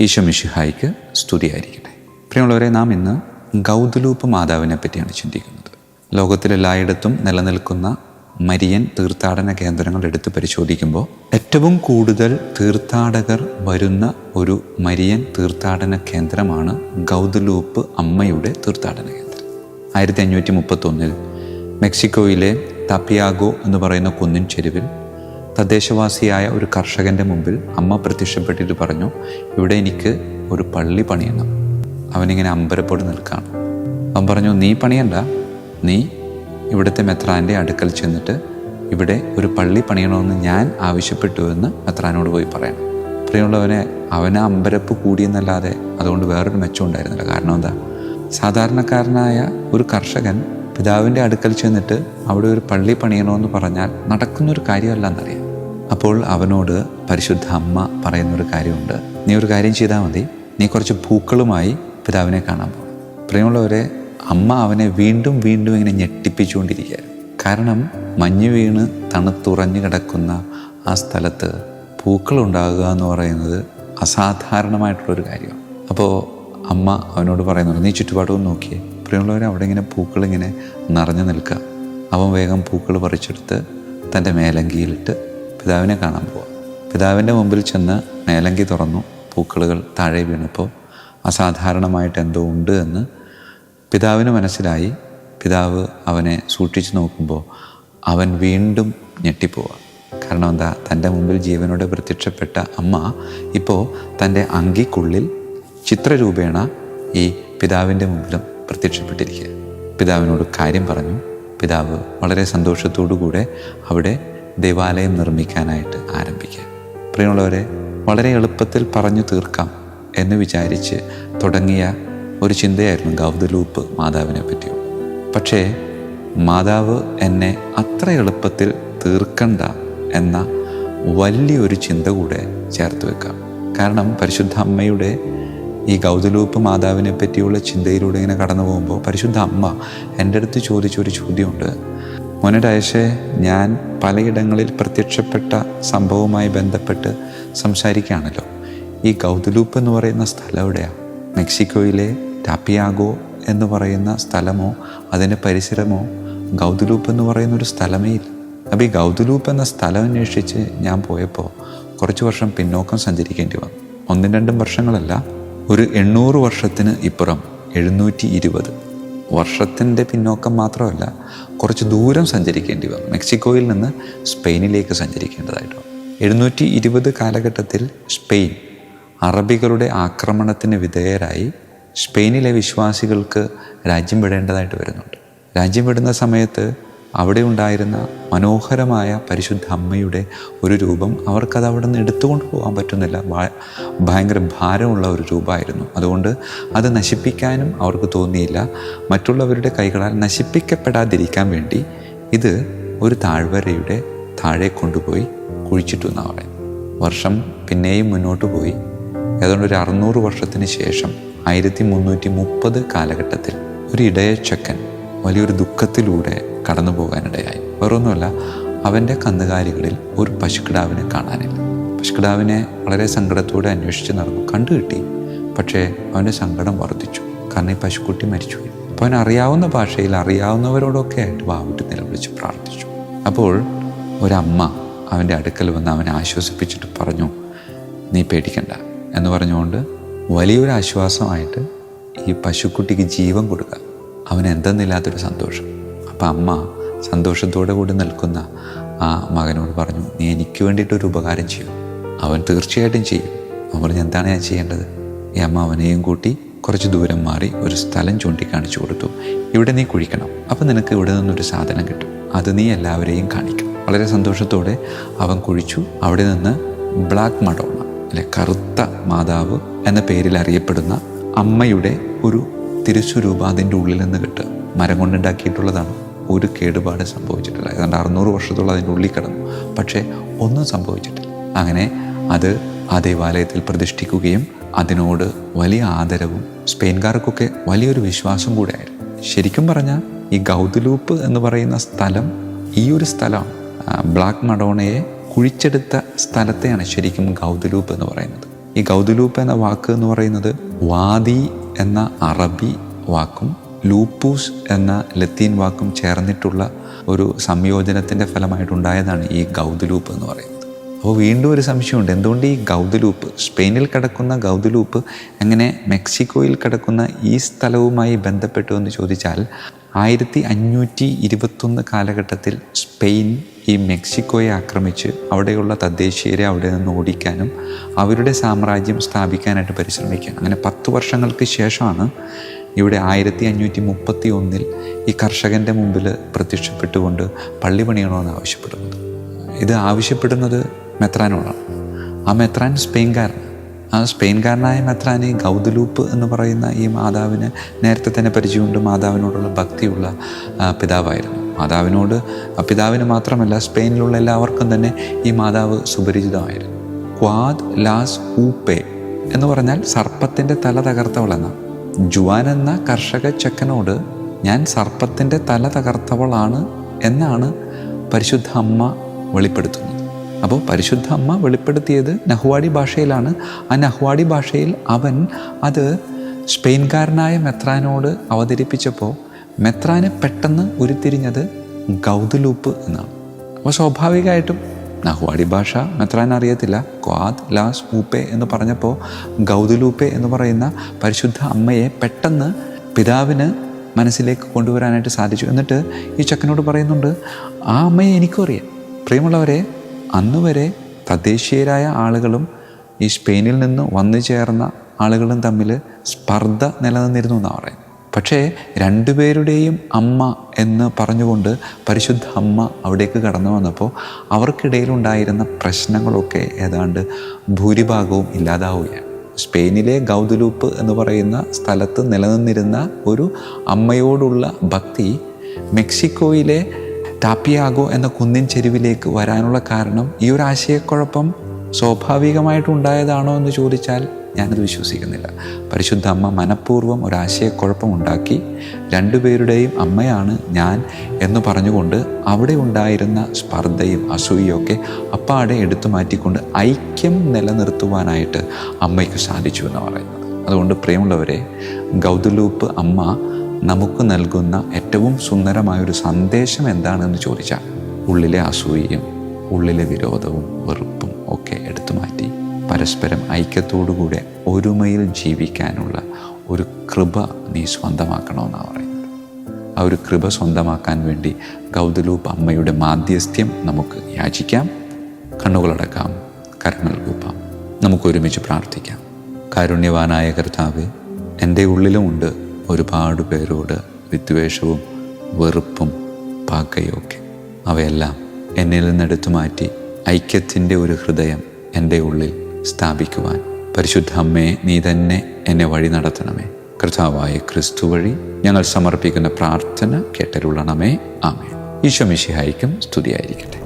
ഈശോ മിഷിഹായിക്ക് സ്തുതിയായിരിക്കട്ടെ. പ്രിയമുള്ളവരെ നാം ഇന്ന് ഗൗതലൂപ്പ് മാതാവിനെ പറ്റിയാണ് ചിന്തിക്കുന്നത്. ലോകത്തിലെല്ലായിടത്തും നിലനിൽക്കുന്ന മരിയൻ തീർത്ഥാടന കേന്ദ്രങ്ങൾ എടുത്ത് പരിശോധിക്കുമ്പോൾ ഏറ്റവും കൂടുതൽ തീർത്ഥാടകർ വരുന്ന ഒരു മരിയൻ തീർത്ഥാടന കേന്ദ്രമാണ് ഗൗതലൂപ്പ് അമ്മയുടെ തീർത്ഥാടന കേന്ദ്രം. ആയിരത്തി അഞ്ഞൂറ്റി മുപ്പത്തൊന്നിൽ മെക്സിക്കോയിലെ തപ്പിയാഗോ എന്ന് പറയുന്ന കുന്നിൻ ചെരുവിൽ തദ്ദേശവാസിയായ ഒരു കർഷകന്റെ മുമ്പിൽ അമ്മ പ്രത്യക്ഷപ്പെട്ടിട്ട് പറഞ്ഞു ഇവിടെ എനിക്ക് ഒരു പള്ളി പണിയണം. അവനിങ്ങനെ അമ്പരപ്പോട് നിൽക്കുകയാണ് അവൻ പറഞ്ഞു നീ പണിയണ്ട. നീ ഇവിടുത്തെ മെത്രാന്റെ അടുക്കൽ ചെന്നിട്ട് ഇവിടെ ഒരു പള്ളി പണിയണമെന്ന് ഞാൻ ആവശ്യപ്പെട്ടു എന്ന് മെത്രാനോട് പോയി പറയണം. പ്രിയമുള്ളവനെ അവന് അമ്പരപ്പ് കൂടിയെന്നല്ലാതെ അതുകൊണ്ട് വേറൊരു മെച്ചം ഉണ്ടായിരുന്നില്ല. കാരണം എന്താ? സാധാരണക്കാരനായ ഒരു കർഷകൻ പിതാവിന്റെ അടുക്കൽ ചെന്നിട്ട് അവിടെ ഒരു പള്ളി പണിയണമെന്ന് പറഞ്ഞാൽ നടക്കുന്നൊരു കാര്യമല്ല എന്നറിയാം. അപ്പോൾ അവനോട് പരിശുദ്ധ അമ്മ പറയുന്നൊരു കാര്യമുണ്ട്. നീ ഒരു കാര്യം ചെയ്താൽ മതി. നീ കുറച്ച് പൂക്കളുമായി പിതാവിനെ കാണാൻ പോകും പ്രിയമുള്ളവരെ അമ്മ അവനെ വീണ്ടും വീണ്ടും ഇങ്ങനെ ഞെട്ടിപ്പിച്ചുകൊണ്ടിരിക്കുകയായിരുന്നു കാരണം മഞ്ഞ് വീണ് തണുത്തുറഞ്ഞു കിടക്കുന്ന ആ സ്ഥലത്ത് പൂക്കളുണ്ടാകുക എന്ന് പറയുന്നത് അസാധാരണമായിട്ടുള്ളൊരു കാര്യമാണ്. അപ്പോൾ അമ്മ അവനോട് പറയുന്നുണ്ട് നീ ചുറ്റുപാടും നോക്കിയേ. പ്രിയമുള്ളവർ അവിടെ ഇങ്ങനെ പൂക്കൾ ഇങ്ങനെ നിറഞ്ഞു നിൽക്കുക. അവൻ വേഗം പൂക്കൾ പറിച്ചെടുത്ത് തന്റെ മേലങ്കിയിലിട്ട് പിതാവിനെ കാണാൻ പോവാം. പിതാവിന്റെ മുമ്പിൽ ചെന്ന് മേലങ്കി തുറന്നു പൂക്കളുകൾ താഴെ വീണപ്പോൾ അസാധാരണമായിട്ട് എന്തോ ഉണ്ട് എന്ന് പിതാവിന് മനസ്സിലായി. പിതാവ് അവനെ സൂക്ഷിച്ചു നോക്കുമ്പോൾ അവൻ വീണ്ടും ഞെട്ടിപ്പോവുക കാരണം എന്താ? തന്റെ മുമ്പിൽ ജീവനോടെ പ്രത്യക്ഷപ്പെട്ട അമ്മ ഇപ്പോൾ തന്റെ അങ്കിക്കുള്ളിൽ ചിത്രരൂപേണ ഈ പിതാവിന്റെ മുമ്പിലും പ്രത്യക്ഷപ്പെട്ടിരിക്കുക പിതാവിനോട് കാര്യം പറഞ്ഞു. പിതാവ് വളരെ സന്തോഷത്തോടു കൂടെ അവിടെ ദേവാലയം നിർമ്മിക്കാനായിട്ട് ആരംഭിക്കുക പ്രിയമുള്ളവരെ വളരെ എളുപ്പത്തിൽ പറഞ്ഞു തീർക്കാം എന്ന് വിചാരിച്ച് തുടങ്ങിയ ഒരു ചിന്തയായിരുന്നു ഗൗതലൂപ്പ് മാതാവിനെ പറ്റി പക്ഷേ മാതാവ് എന്നെ അത്ര എളുപ്പത്തിൽ തീർക്കണ്ട എന്ന വലിയൊരു ചിന്ത കൂടെ ചേർത്ത് വെക്കാം. കാരണം പരിശുദ്ധ അമ്മയുടെ ഈ ഗൗതലൂപ്പ് മാതാവിനെ പറ്റിയുള്ള ചിന്തയിലൂടെ ഇങ്ങനെ കടന്നു പോകുമ്പോൾ പരിശുദ്ധ അമ്മ എന്റെ അടുത്ത് ചോദിച്ചൊരു ചോദ്യമുണ്ട്. മോനെ ഡയശേ ഞാൻ പലയിടങ്ങളിൽ പ്രത്യക്ഷപ്പെട്ട സംഭവവുമായി ബന്ധപ്പെട്ട് സംസാരിക്കുകയാണല്ലോ. ഈ ഗൗതലൂപ്പ് എന്ന് പറയുന്ന സ്ഥലം എവിടെയാണ് മെക്സിക്കോയിലെ ടാപ്പിയാഗോ എന്ന് പറയുന്ന സ്ഥലമോ അതിന്റെ പരിസരമോ ഗൗതലൂപ്പ് എന്ന് പറയുന്ന ഒരു സ്ഥലമേ ഇല്ല. അപ്പോൾ ഈ ഗൗതലൂപ്പ് എന്ന സ്ഥലം അന്വേഷിച്ച് ഞാൻ പോയപ്പോൾ കുറച്ച് വർഷം പിന്നോക്കം സഞ്ചരിക്കേണ്ടി വന്നു. ഒന്നും രണ്ടും വർഷങ്ങളല്ല ഒരു എണ്ണൂറ് വർഷത്തിന് ഇപ്പുറം എഴുന്നൂറ്റി ഇരുപത്. വർഷത്തിന്റെ പിന്നോക്കം മാത്രമല്ല കുറച്ച് ദൂരം സഞ്ചരിക്കേണ്ടി വന്നു. മെക്സിക്കോയിൽ നിന്ന് സ്പെയിനിലേക്ക് സഞ്ചരിക്കേണ്ടതായിട്ട് എഴുന്നൂറ്റി ഇരുപത് കാലഘട്ടത്തിൽ സ്പെയിൻ അറബികളുടെ ആക്രമണത്തിന് വിധേയരായി സ്പെയിനിലെ വിശ്വാസികൾക്ക് രാജ്യം വിടേണ്ടതായിട്ട് വരുന്നുണ്ട്. രാജ്യം വിടുന്ന സമയത്ത് അവിടെ ഉണ്ടായിരുന്ന മനോഹരമായ പരിശുദ്ധ അമ്മയുടെ ഒരു രൂപം അവർക്കത് അവിടെ നിന്ന് എടുത്തുകൊണ്ട് പോകാൻ പറ്റുന്നില്ല. ഭയങ്കര ഭാരമുള്ള ഒരു രൂപമായിരുന്നു. അതുകൊണ്ട് അത് നശിപ്പിക്കാനും അവർക്ക് തോന്നിയില്ല. മറ്റുള്ളവരുടെ കൈകളാൽ നശിപ്പിക്കപ്പെടാതിരിക്കാൻ വേണ്ടി ഇത് ഒരു താഴ്വരയുടെ താഴെ കൊണ്ടുപോയി കുഴിച്ചിട്ടു പറയുന്നത് വർഷം പിന്നെയും മുന്നോട്ട് പോയി. ഏതാണ്ട് ഒരു അറുന്നൂറ് വർഷത്തിന് ശേഷം ആയിരത്തി മുന്നൂറ്റി മുപ്പത് കാലഘട്ടത്തിൽ ഒരു ഇടയച്ചക്കൻ വലിയൊരു ദുഃഖത്തിലൂടെ കടന്നു പോകാനിടയായി. വേറൊന്നുമല്ല അവന്റെ കന്നുകാലികളിൽ ഒരു പശുക്കിടാവിനെ കാണാനില്ല. പശുക്കിടാവിനെ വളരെ സങ്കടത്തോടെ അന്വേഷിച്ച് നടന്നു. കണ്ടു കിട്ടി. പക്ഷേ അവന്റെ സങ്കടം വർദ്ധിച്ചു. കാരണം ഈ പശുക്കുട്ടി മരിച്ചു അപ്പോൾ അവൻ അറിയാവുന്ന ഭാഷയിൽ അറിയാവുന്നവരോടൊക്കെ ആയിട്ട് വാവിട്ട് നിലവിളിച്ച് പ്രാർത്ഥിച്ചു. അപ്പോൾ ഒരമ്മ അവന്റെ അടുക്കൽ വന്ന് അവനെ ആശ്വസിപ്പിച്ചിട്ട് പറഞ്ഞു നീ പേടിക്കണ്ട എന്ന് പറഞ്ഞുകൊണ്ട് വലിയൊരു ആശ്വാസമായിട്ട് ഈ പശുക്കുട്ടിക്ക് ജീവൻ കൊടുക്കുക. അവനെന്തെന്നില്ലാത്തൊരു സന്തോഷം. അപ്പം അമ്മ സന്തോഷത്തോടെ കൂടി നിൽക്കുന്ന ആ മകനോട് പറഞ്ഞു നീ എനിക്ക് വേണ്ടിയിട്ടൊരു ഉപകാരം ചെയ്യും. അവൻ തീർച്ചയായിട്ടും ചെയ്യും. അവൻ പറഞ്ഞു എന്താണ് ഞാൻ ചെയ്യേണ്ടത്? ഈ അമ്മ അവനെയും കൂട്ടി കുറച്ച് ദൂരം മാറി ഒരു സ്ഥലം ചൂണ്ടിക്കാണിച്ചു കൊടുത്തു. ഇവിടെ നീ കുഴിക്കണം. അപ്പം നിനക്ക് ഇവിടെ നിന്നൊരു സാധനം കിട്ടും. അത് നീ എല്ലാവരെയും കാണിക്കും. വളരെ സന്തോഷത്തോടെ അവൻ കുഴിച്ചു. അവിടെ നിന്ന് ബ്ലാക്ക് മഡോണ അല്ലെ കറുത്ത മാതാവ് എന്ന പേരിൽ അറിയപ്പെടുന്ന അമ്മയുടെ ഒരു തിരുസ്വരൂപം അതിന്റെ ഉള്ളിൽ നിന്ന് കിട്ടുക. മരം കൊണ്ടുണ്ടാക്കിയിട്ടുള്ളതാണ്. ഒരു കേടുപാട് സംഭവിച്ചിട്ടില്ല. ഏതാണ്ട് അറുന്നൂറ് വർഷത്തോളം അതിന്റെ ഉള്ളിൽ കിടന്നു. പക്ഷേ ഒന്നും സംഭവിച്ചിട്ടില്ല. അങ്ങനെ അത് ആ ദേവാലയത്തിൽ പ്രതിഷ്ഠിക്കുകയും അതിനോട് വലിയ ആദരവും സ്പെയിൻകാർക്കൊക്കെ വലിയൊരു വിശ്വാസം കൂടെ ആയിരുന്നു. ശരിക്കും പറഞ്ഞാൽ ഈ ഗൗതലൂപ്പ് എന്ന് പറയുന്ന സ്ഥലം ഈ ഒരു സ്ഥലം ബ്ലാക്ക് മഡോണയെ കുഴിച്ചെടുത്ത സ്ഥലത്തെയാണ് ശരിക്കും ഗൗതലൂപ്പ് എന്ന് പറയുന്നത്. ഈ ഗൗദുലൂപ്പ് എന്ന വാക്ക് എന്ന് പറയുന്നത് വാദി എന്ന അറബി വാക്കും ലൂപ്പൂസ് എന്ന ലത്തീൻ വാക്കും ചേർന്നിട്ടുള്ള ഒരു സംയോജനത്തിന്റെ ഫലമായിട്ടുണ്ടായതാണ് ഈ ഗൗദുലൂപ്പ് എന്ന് പറയുന്നത്. അപ്പോൾ വീണ്ടും ഒരു സംശയമുണ്ട്. എന്തുകൊണ്ട് ഈ ഗൗദുലൂപ്പ് സ്പെയിനിൽ കിടക്കുന്ന ഗൗദുലൂപ്പ് എങ്ങനെ മെക്സിക്കോയിൽ കിടക്കുന്ന ഈ സ്ഥലവുമായി ബന്ധപ്പെട്ടു എന്ന് ചോദിച്ചാൽ ആയിരത്തി അഞ്ഞൂറ്റി ഇരുപത്തൊന്ന് കാലഘട്ടത്തിൽ സ്പെയിൻ ഈ മെക്സിക്കോയെ ആക്രമിച്ച് അവിടെയുള്ള തദ്ദേശീയരെ അവിടെ നിന്ന് ഓടിക്കാനും അവരുടെ സാമ്രാജ്യം സ്ഥാപിക്കാനായിട്ട് പരിശ്രമിക്കുകയാണ് അങ്ങനെ പത്ത് വർഷങ്ങൾക്ക് ശേഷമാണ് ഇവിടെ ആയിരത്തി അഞ്ഞൂറ്റി മുപ്പത്തി ഒന്നിൽ ഈ കർഷകന്റെ മുമ്പിൽ പ്രത്യക്ഷപ്പെട്ടുകൊണ്ട് പള്ളി പണിയണമെന്ന് ആവശ്യപ്പെടുന്നത്. ഇത് ആവശ്യപ്പെടുന്നത് മെത്രാനോടാണ്. ആ മെത്രാൻ സ്പെയിൻകാരൻ ആ സ്പെയിൻകാരനായ ഈ ഗൗദലൂപ്പ് എന്ന് പറയുന്ന ഈ മാതാവിന് നേരത്തെ തന്നെ പരിചയമുണ്ട്. മാതാവിനോടുള്ള ഭക്തിയുള്ള പിതാവായിരുന്നു. മാതാവിനോട് പിതാവിന് മാത്രമല്ല സ്പെയിനിലുള്ള എല്ലാവർക്കും തന്നെ ഈ മാതാവ് സുപരിചിതമായിരുന്നു. ക്വാദ് ലാസ് ഊപ്പേ എന്ന് പറഞ്ഞാൽ സർപ്പത്തിന്റെ തല തകർത്തവളെന്ന ജുവാൻ എന്ന കർഷക ചെക്കനോട് ഞാൻ സർപ്പത്തിന്റെ തല തകർത്തവളാണ് എന്നാണ് പരിശുദ്ധ അമ്മ വെളിപ്പെടുത്തുന്നത്. അപ്പോൾ പരിശുദ്ധ അമ്മ വെളിപ്പെടുത്തിയത് നഹ്വാടി ഭാഷയിലാണ്. ആ നഹ്വാടി ഭാഷയിൽ അവൻ അത് സ്പെയിൻകാരനായ മെത്രാനോട് അവതരിപ്പിച്ചപ്പോൾ മെത്രാന് പെട്ടെന്ന് ഉരുത്തിരിഞ്ഞത് ഗൗതലൂപ്പ് എന്നാണ്. അപ്പോൾ സ്വാഭാവികമായിട്ടും നഹ്വാടി ഭാഷ മെത്രാൻ അറിയത്തില്ല. ക്വാദ് ലാസ് മൂപ്പെ എന്ന് പറഞ്ഞപ്പോൾ ഗൗദുലൂപ്പെ എന്ന് പറയുന്ന പരിശുദ്ധ അമ്മയെ പെട്ടെന്ന് പിതാവിന് മനസ്സിലേക്ക് കൊണ്ടുവരാനായിട്ട് സാധിച്ചു. എന്നിട്ട് ഈ ചക്കനോട് പറയുന്നുണ്ട് ആ അമ്മയെ എനിക്കും അറിയാം. പ്രിയമുള്ളവരെ അന്ന് വരെ തദ്ദേശീയരായ ആളുകളും ഈ സ്പെയിനിൽ നിന്ന് വന്നു ചേർന്ന ആളുകളും തമ്മിൽ സ്പർദ്ധ നിലനിന്നിരുന്നു എന്നാണ് പറയുന്നത്. പക്ഷേ രണ്ടുപേരുടെയും അമ്മ എന്ന് പറഞ്ഞുകൊണ്ട് പരിശുദ്ധ അമ്മ അവിടേക്ക് കടന്നു വന്നപ്പോൾ അവർക്കിടയിലുണ്ടായിരുന്ന പ്രശ്നങ്ങളൊക്കെ ഏതാണ്ട് ഭൂരിഭാഗവും ഇല്ലാതാവുകയാണ്. സ്പെയിനിലെ ഗൗദുലൂപ്പ് എന്ന് പറയുന്ന സ്ഥലത്ത് നിലനിന്നിരുന്ന ഒരു അമ്മയോടുള്ള ഭക്തി മെക്സിക്കോയിലെ ടാപ്പിയാഗോ എന്ന കുന്നിൻ ചെരുവിലേക്ക് വരാനുള്ള കാരണം ഈ ഒരു ആശയക്കുഴപ്പം സ്വാഭാവികമായിട്ടുണ്ടായതാണോ എന്ന് ചോദിച്ചാൽ ഞാനത് വിശ്വസിക്കുന്നില്ല. പരിശുദ്ധ അമ്മ മനഃപൂർവം ഒരാശയക്കുഴപ്പമുണ്ടാക്കി രണ്ടുപേരുടെയും അമ്മയാണ് ഞാൻ എന്ന് പറഞ്ഞുകൊണ്ട് അവിടെ ഉണ്ടായിരുന്ന സ്പർദ്ധയും അസൂയൊക്കെ അപ്പാടെ എടുത്തു മാറ്റിക്കൊണ്ട് ഐക്യം നിലനിർത്തുവാനായിട്ട് അമ്മയ്ക്ക് സാധിച്ചു എന്ന് പറയുന്നത്. അതുകൊണ്ട് പ്രിയമുള്ളവരെ ഗൗതലൂപ്പ് അമ്മ നമുക്ക് നൽകുന്ന ഏറ്റവും സുന്ദരമായൊരു സന്ദേശം എന്താണെന്ന് ചോദിച്ചാൽ ഉള്ളിലെ അസൂയയും ഉള്ളിലെ വിരോധവും വെറുപ്പും ഒക്കെ എടുത്തു മാറ്റി പരസ്പരം ഐക്യത്തോടുകൂടെ ഒരുമയിൽ ജീവിക്കാനുള്ള ഒരു കൃപ നീ സ്വന്തമാക്കണമെന്നാണ് പറയുന്നത്. ആ ഒരു കൃപ സ്വന്തമാക്കാൻ വേണ്ടി ഗൗതലൂപ്പ് അമ്മയുടെ മാധ്യസ്ഥ്യം നമുക്ക് യാചിക്കാം. കണ്ണുകളടക്കാം കരങ്ങൾ കൂപ്പാം. നമുക്കൊരുമിച്ച് പ്രാർത്ഥിക്കാം. കാരുണ്യവാനായ കർത്താവ് എന്റെ ഉള്ളിലുമുണ്ട് ഒരുപാട് പേരോട് വിദ്വേഷവും വെറുപ്പും പകയൊക്കെ. അവയെല്ലാം എന്നിൽ നിന്നെടുത്തു മാറ്റി ഐക്യത്തിന്റെ ഒരു ഹൃദയം എന്റെ ഉള്ളിൽ സ്ഥാപിക്കുവാൻ. പരിശുദ്ധ അമ്മേ നീ തന്നെ എന്നെ വഴി നടത്തണമേ. കർത്താവായ ക്രിസ്തു വഴി ഞങ്ങൾ സമർപ്പിക്കുന്ന പ്രാർത്ഥന കേട്ടരുള്ളണമേ ആമേ ഈശോ മിശിഹായിക്കും സ്തുതിയായിരിക്കട്ടെ.